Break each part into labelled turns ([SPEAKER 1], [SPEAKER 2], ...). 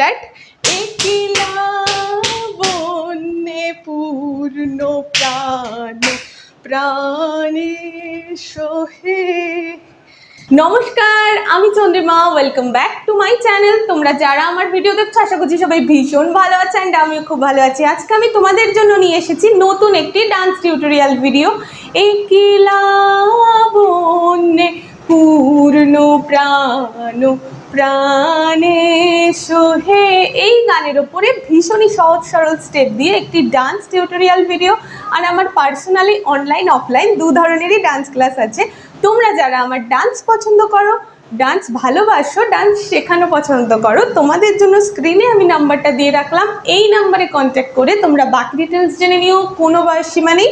[SPEAKER 1] Start একিলা বন্যে পূর্ণ প্রাণ, প্রাণে সোহে। নমস্কার, আমি Chandrima welcome back to my channel তোমরা যারা আমার ভিডিও দেখছ, আশা করছি সবাই ভীষণ ভালো আছে অ্যান্ড আমিও খুব ভালো আছি। আজকে আমি তোমাদের জন্য নিয়ে এসেছি নতুন একটি ডান্স টিউটোরিয়াল ভিডিও এই কিলা বন্যে পূর্ণ প্রাণ প্রাণে সোহে। এই গানের ওপরে ভীষণই সহজ সরল স্টেপ দিয়ে একটি ডান্স টিউটোরিয়াল ভিডিও আর আমার পার্সোনালি অনলাইন অফলাইন দু ধরনেরই ডান্স ক্লাস আছে। তোমরা যারা আমার ডান্স পছন্দ করো ডান্স ভালোবাসো ডান্স শেখানো পছন্দ করো। তোমাদের জন্য স্ক্রিনে আমি নাম্বারটা দিয়ে রাখলাম। এই নাম্বারে কন্ট্যাক্ট করে তোমরা বাকি ডিটেলস জেনে নিও। কোনো বয়স সীমা নেই।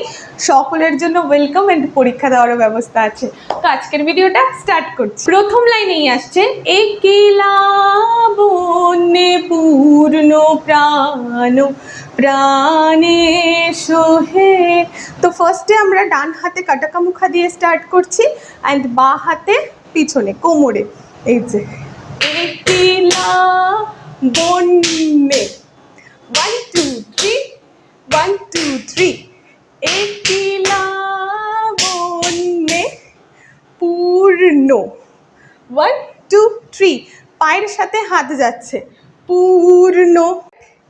[SPEAKER 1] সকলের জন্য ওয়েলকাম অ্যান্ড পরীক্ষা দেওয়ারও ব্যবস্থা আছে। তো আজকের ভিডিওটা স্টার্ট করছি। প্রথম লাইনেই আসছে একিলা পূর্ণ প্রাণ, প্রাণে সোহে। তো ফার্স্টে আমরা ডান হাতে কাটাকামুখা দিয়ে স্টার্ট করছি। অ্যান্ড বা হাতে পিছনে, কোমরে, এই যে। একিলা বন্যে one two three one two three একিলা বন্যে পূর্ণ। ওয়ান টু থ্রি পায়ের সাথে হাত যাচ্ছে। পূর্ণ।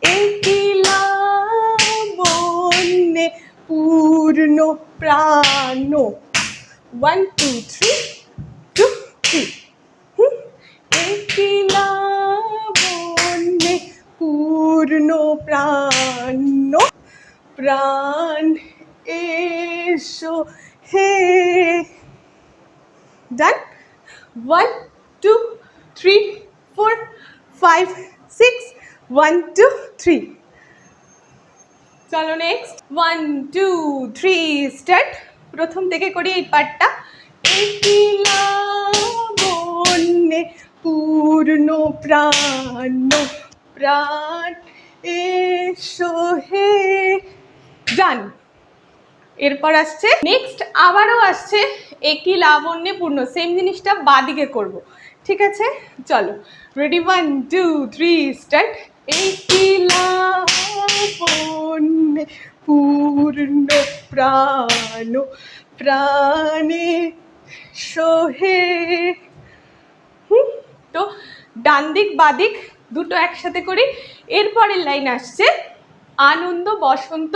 [SPEAKER 1] একিলা বন্যে পূর্ণ প্রাণ। ওয়ান টু থ্রি বন্যে পূর্ণ প্রাণ প্রাণ এসো হে done one two three four five six one two three চলো next one two three start প্রথম থেকে করি এই পার্টটা একিলা বন্যে পূর্ণ প্রাণ প্রাণ এসো হে। ডান এরপর আসছে নেক্সট আবারও আসছে একই লাবণ্যে পূর্ণ সেম জিনিসটা বাদিকে করব, ঠিক আছে? চলো ready one two three start একই লাবণ্যে পূর্ণ প্রাণ, প্রাণে সোহে তো ডান দিক বাদিক দুটো একসাথে করি। এরপরের লাইন আসছে, আনন্দ বসন্ত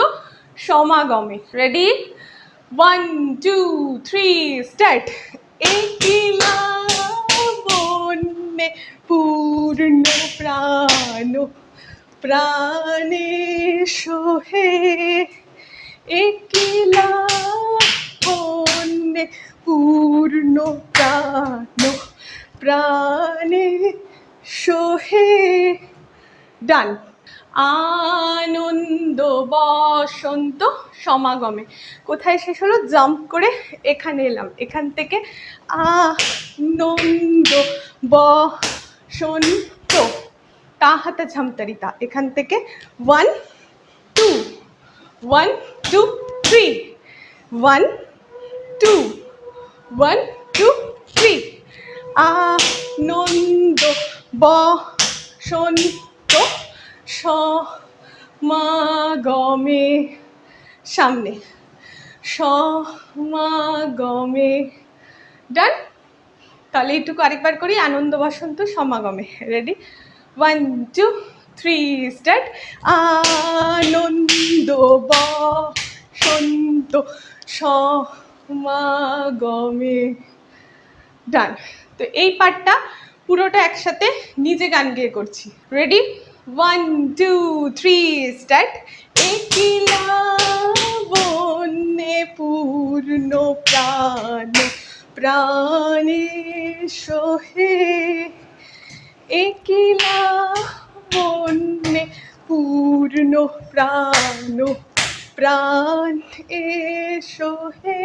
[SPEAKER 1] সমাগমে। Ready one two three start একিলা বন্যে পূর্ণ প্রাণ, প্রাণে সোহে একিলা প্রাণে সোহে ডান। আনন্দ বসন্ত সমাগমে। কোথায় শেষ হলো? জাম্প করে এখানে এলাম। এখান থেকে আনন্দ বসন্ত। তা হাতে ঝামতারি তা এখান থেকে one, two. One, two, three. One, two. One, two. আনন্দ বসন্ত সমাগমে, সামনে সমাগমে। ডান? তাহলে এইটুকু আরেকবার করি, আনন্দ বসন্ত সমাগমে। Ready one two three start আনন্দ বসন্ত সমাগমে। ডান। তো এই পার্টটা পুরোটা একসাথে নিজে গান গেয়ে করছি। Ready one two three start একিলা পূর্ণ প্রাণ, প্রাণে সোহে। একিলা বন্যে পূর্ণ প্রাণ প্রাণ এ এসো হে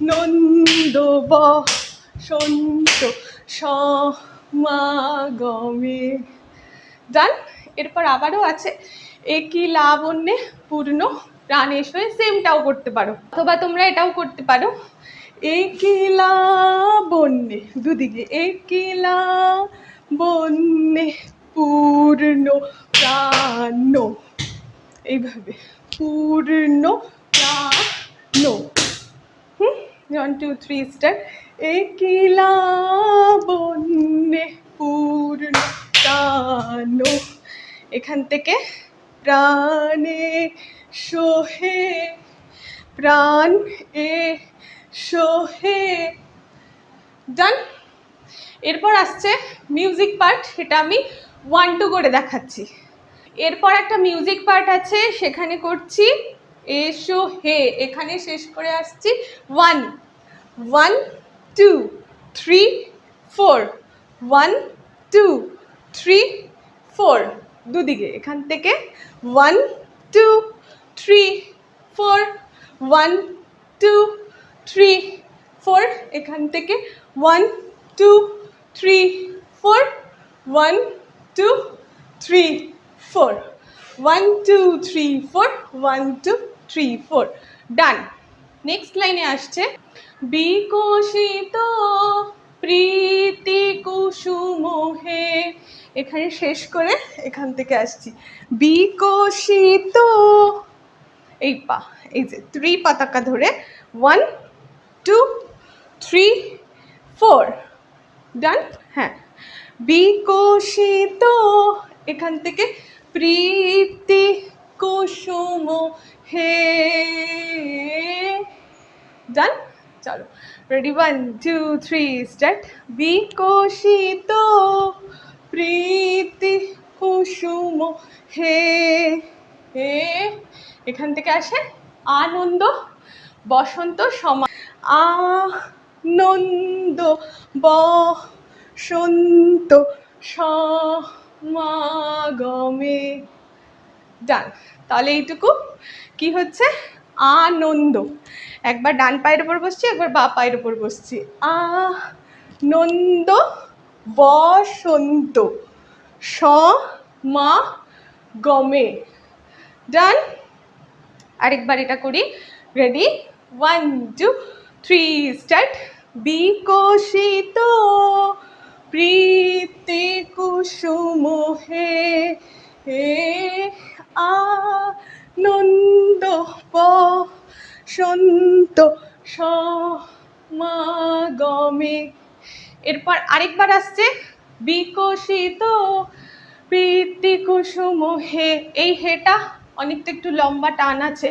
[SPEAKER 1] আনন্দ বসন্ত সমাগমে। ডান, এরপর আবারও আছে, একই লাবণ্যে পূর্ণ প্রাণেশ হয়ে সেমটাও করতে পারো। অথবা তোমরা এটাও করতে পারো, একই লাবণ্যে, দুদিকে, একই বন্যে পূর্ণ প্রাণ। এইভাবে, পূর্ণ প্রাণ। হুম? ওয়ান টু থ্রি স্টার একিলা বন্যে পূর্ণ প্রাণ। এখান থেকে প্রাণে সোহে প্রাণ এ সোহে ডান এরপর আসছে মিউজিক পার্ট সেটা আমি ওয়ান টু করে দেখাচ্ছি। এরপর একটা মিউজিক পার্ট আছে, সেখানে করছি এসো হে। এখানে শেষ করে আসছি। One one two three four one two three four দুদিকে, এখান থেকে। One two three four one two three four এখান থেকে। One two three four one two three four one two three four one two three four done next লাইনে আসছে, বিকশিত প্রীতি এখানে শেষ করে এখান থেকে আসছি। বিকশিত, এই পা, এই যে ত্রি পতাকা ধরে one two three four done হ্যাঁ। বিকশিত, এখান থেকে প্রীতি কুসুম হে। ডান চলো। Ready one two three start বিকশিত প্রীতি কুসুম হে হে। এখান থেকে আসে আনন্দ, বসন্ত সমা। আনন্দ, বসন্ত সমাগমে। ডান। তাহলে এইটুকু। কি হচ্ছে? আনন্দ। একবার ডান পায়ের উপর বসছি, একবার বা পায়ের উপর বসছি। আনন্দ বসন্ত। স মা গমে। ডান। আরেকবার এটা করি। Ready? One, two, three, start. বিকশিত প্রীতি কুসুম হে হে আনন্দ বসন্ত সমাগমে। এরপর আরেকবার আসছে বিকশিত প্রীতি কুসুম। হে, এই হেটা অনেকটা একটু লম্বা টান আছে।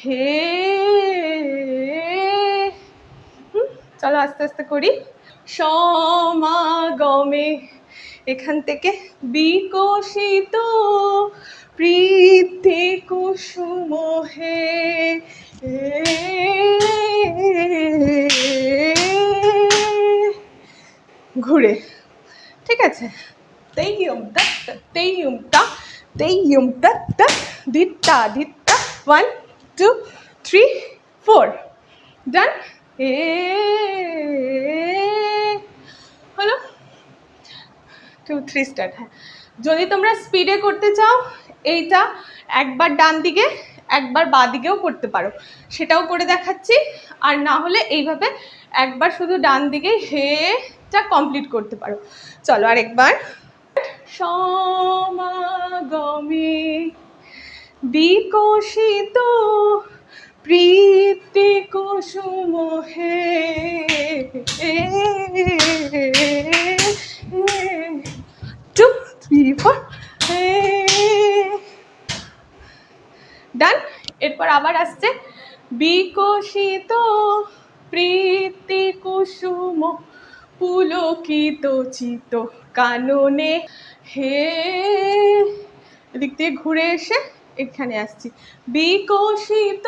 [SPEAKER 1] হে চলো আস্তে আস্তে করি। সমাগমে এখান থেকে বিকশিত প্রীতি কুসুম হে ঘুরে ঠিক আছে তেইয়ম দত্ত তেইয়ম তা তেইয়ম দত্ত ধিত্তা ধিত্তা one two three four done এ হলো টু থ্রি স্টার্ট হ্যাঁ। যদি তোমরা স্পিডে করতে চাও, এইটা একবার ডান দিকে, একবার বাঁ দিকেও করতে পারো। সেটাও করে দেখাচ্ছি। আর না হলে এইভাবে একবার শুধু ডান দিকে হেটা কমপ্লিট করতে পারো। চলো আরেকবার। সমাগমে বিকশিত প্রীতি কুসুম হে। টু থ্রি ফোর ডান, এরপর আবার আসছে। বিকশিত প্রীতি কুসুম পুলকিত চিত কাননে। হে, এদিক দিয়ে ঘুরে এসে এখানে আসছি। বিকশিত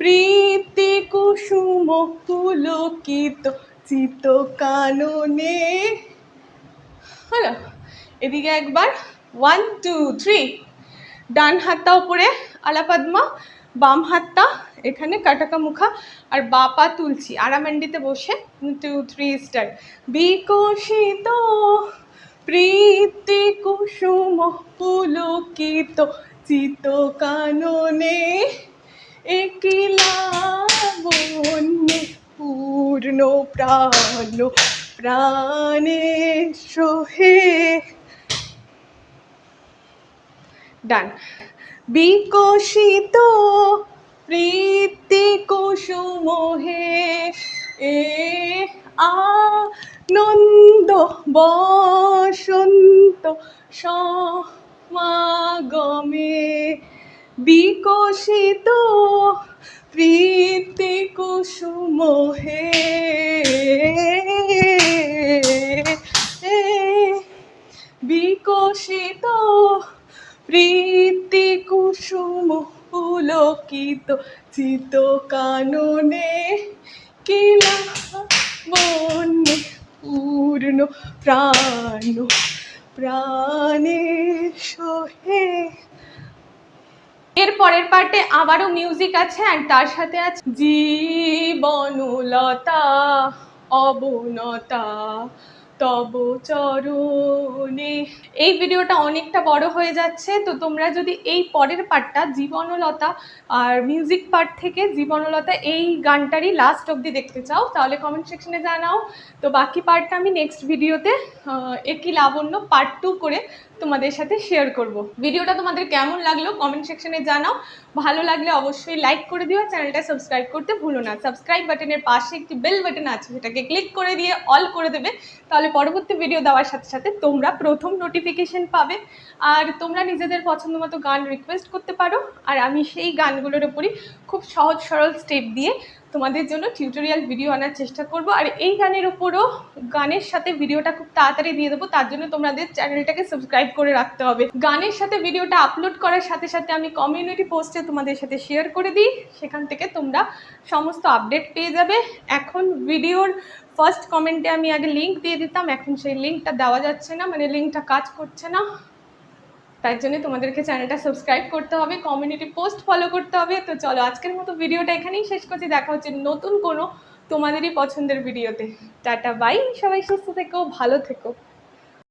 [SPEAKER 1] প্রীতি কুসুম পুলকিত চিত কাননে। হলো, এদিকে একবার। ওয়ান টু থ্রি ডান হাতটা উপরে আলাপাদমা, বাম হাতটা এখানে কাটাকা মুখা আর বা পা তুলছি, আরামান্ডিতে বসে। টু থ্রি স্টার বিকশিত প্রীতি কুসুম পুলকিত চিত কাননে একিলা বন্যে পূর্ণ প্রাণ, প্রাণে সোহে। ডান। বিকশিত প্রীতি কুসুমহে এ আনন্দ বসন্ত সমাগমে বিকশিত প্রীতি কুসুমহে বিকশিত প্রীতি কুসুম পুলকিত চিত কাননে কিলা বন্যে পূর্ণ প্রাণ। প্রাণে সোহে। এর পরের পার্টে আবারও মিউজিক আছে আর তার সাথে আছে জীবনলতা অবনতা। তব চরণে। এই ভিডিওটা অনেকটা বড় হয়ে যাচ্ছে, তো তোমরা যদি এই পরের পার্টটা জীবনলতা আর মিউজিক পার্ট থেকে জীবনলতা এই গানটারই লাস্ট অবধি দেখতে চাও, তাহলে কমেন্ট সেকশনে জানাও। তো বাকি পার্টটা আমি নেক্সট ভিডিওতে একই লাবণ্য পার্ট টু করে তোমাদের সাথে শেয়ার করব। ভিডিওটা তোমাদের কেমন লাগল কমেন্ট সেকশনে জানাও। ভালো লাগলে অবশ্যই লাইক করে দিও, চ্যানেলটা সাবস্ক্রাইব করতে ভুলো না। সাবস্ক্রাইব বাটনের পাশে একটি বেল বাটন আছে, সেটাকে ক্লিক করে দিয়ে অল করে দেবে। তাহলে পরবর্তী ভিডিও দেওয়ার সাথে সাথে তোমরা প্রথম নোটিফিকেশন পাবে। আর তোমরা নিজেদের পছন্দ মতো গান রিকোয়েস্ট করতে পারো। আর আমি সেই গানগুলোর উপরই খুব সহজ সরল স্টেপ দিয়ে তোমাদের জন্য টিউটোরিয়াল ভিডিও আনার চেষ্টা করব। আর এই গানের উপরও গানের সাথে ভিডিওটা খুব তাড়াতাড়ি দিয়ে দেবো। তার জন্য তোমাদের চ্যানেলটাকে সাবস্ক্রাইব করে রাখতে হবে। গানের সাথে ভিডিওটা আপলোড করার সাথে সাথে আমি কমিউনিটি পোস্টে তোমাদের সাথে শেয়ার করে দিই। সেখান থেকে তোমরা সমস্ত আপডেট পেয়ে যাবে। এখন ভিডিওর ফার্স্ট কমেন্টে আমি আগে লিঙ্ক দিয়ে দিতাম, এখন সেই লিঙ্কটা দেওয়া যাচ্ছে না মানে লিঙ্কটা কাজ করছে না। তার জন্য তোমাদেরকে চ্যানেলটা সাবস্ক্রাইব করতে হবে কমিউনিটি পোস্ট ফলো করতে হবে। তো চলো আজকের মতো ভিডিওটা এখানেই শেষ করছি, দেখা হচ্ছে নতুন কোনো তোমাদেরই পছন্দের ভিডিওতে টাটা বাই সবাই সুস্থ থেকো, ভালো থেকো।